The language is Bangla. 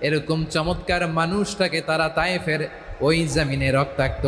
এরকম চমৎকার মানুষটাকে তারা তায়েফের ওই জামিনে রক্তাক্ত